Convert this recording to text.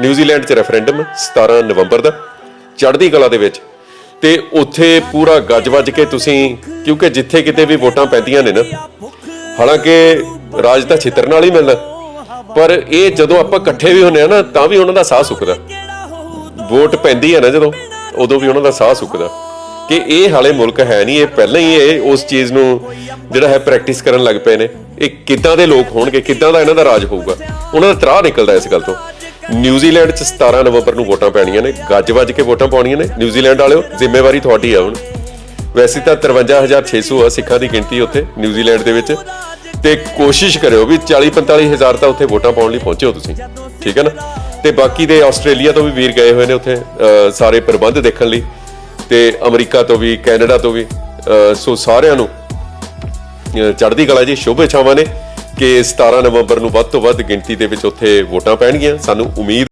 New Zealand 'ਚ referendum 17 ਨਵੰਬਰ ਦਾ ਚੜ੍ਹਦੀ ਕਲਾ ਦੇ ਵਿੱਚ। ਤੇ ਉੱਥੇ ਪੂਰਾ ਗੱਜ-ਵੱਜ ਕੇ ਤੁਸੀਂ, ਕਿਉਂਕਿ ਜਿੱਥੇ ਕਿਤੇ ਵੀ ਵੋਟਾਂ ਪੈਂਦੀਆਂ ਨੇ ਨਾ, ਹਾਲਾਂਕਿ ਰਾਜ ਤਾਂ ਛਿੱਤਰ ਨਾਲ ਹੀ ਮਿਲਦਾ। ਪਰ ਇਹ ਜਦੋਂ ਆਪਾਂ ਇਕੱਠੇ ਵੀ ਹੁੰਨੇ ਆ ਨਾ, ਤਾਂ ਵੀ ਉਹਨਾਂ ਦਾ ਸਾਹ ਸੁੱਕਦਾ। ਵੋਟ ਪੈਂਦੀ ਹੈ ਨਾ ਜਦੋਂ, ਉਦੋਂ ਵੀ ਉਹਨਾਂ ਦਾ ਸਾਹ ਸੁੱਕਦਾ। ਕਿ ਇਹ ਹਾਲੇ ਮੁਲਕ ਹੈ ਨਹੀਂ, ਇਹ ਪਹਿਲਾਂ ਹੀ ਇਹ ਉਸ ਚੀਜ਼ ਨੂੰ ਜਿਹੜਾ ਹੈ ਪ੍ਰੈਕਟਿਸ ਕਰਨ ਲੱਗ ਪਏ ਨੇ। ਇਹ ਕਿੱਦਾਂ ਦੇ ਲੋਕ ਹੋਣਗੇ, ਕਿੱਦਾਂ ਦਾ ਇਹਨਾਂ ਦਾ ਰਾਜ ਹੋਊਗਾ। ਉਹਨਾਂ ਦਾ ਤਰਾਹ ਨਿਕਲਦਾ ਇਸ ਗੱਲ ਤੋਂ। ਨਿਊਜ਼ੀਲੈਂਡ 'ਚ 17 ਨਵੰਬਰ ਨੂੰ ਵੋਟਾਂ ਪੈਣੀਆਂ ਨੇ। ਗੱਜ-ਵੱਜ ਕੇ ਵੋਟਾਂ ਪਾਉਣੀਆਂ ਨੇ। ਨਿਊਜ਼ੀਲੈਂਡ ਵਾਲਿਓ, ਜ਼ਿੰਮੇਵਾਰੀ ਤੁਹਾਡੀ ਆ ਹੁਣ। ਵੈਸੇ ਤਾਂ 53600 ਆ, ਸਿੱਖਾਂ ਦੀ ਗਿਣਤੀ ਉੱਥੇ, ਨਿਊਜ਼ੀਲੈਂਡ ਦੇ ਵਿੱਚ। ਤੇ ਕੋਸ਼ਿਸ਼ ਕਰਿਓ ਵੀ 40 45 ਹਜ਼ਾਰ ਤਾਂ ਉੱਥੇ ਵੋਟਾਂ ਪਾਉਣ ਲਈ ਪਹੁੰਚਿਓ ਤੁਸੀਂ। ਠੀਕ ਹੈ ਨਾ? ਤੇ ਬਾਕੀ ਦੇ ਆਸਟ੍ਰੇਲੀਆ ਤੋਂ ਵੀ ਵੀਰ ਗਏ ਹੋਏ ਨੇ ਉੱਥੇ ਸਾਰੇ ਪ੍ਰਬੰਧ ਦੇਖਣ ਲਈ। ਤੇ ਅਮਰੀਕਾ ਤੋਂ ਵੀ, ਕੈਨੇਡਾ ਤੋਂ ਵੀ ਸੋ ਸਾਰਿਆਂ ਨੂੰ ਚੜ੍ਹਦੀ ਕਲਾ ਜੀ, ਸ਼ੁਭ ਇੱਛਾਵਾਂ ਨੇ। ਕਿ 17 ਨਵੰਬਰ ਨੂੰ ਵੱਧ ਤੋਂ ਵੱਧ ਗਿਣਤੀ ਦੇ ਵਿੱਚ ਉੱਥੇ ਵੋਟਾਂ ਪੈਣਗੀਆਂ। ਸਾਨੂੰ ਉਮੀਦ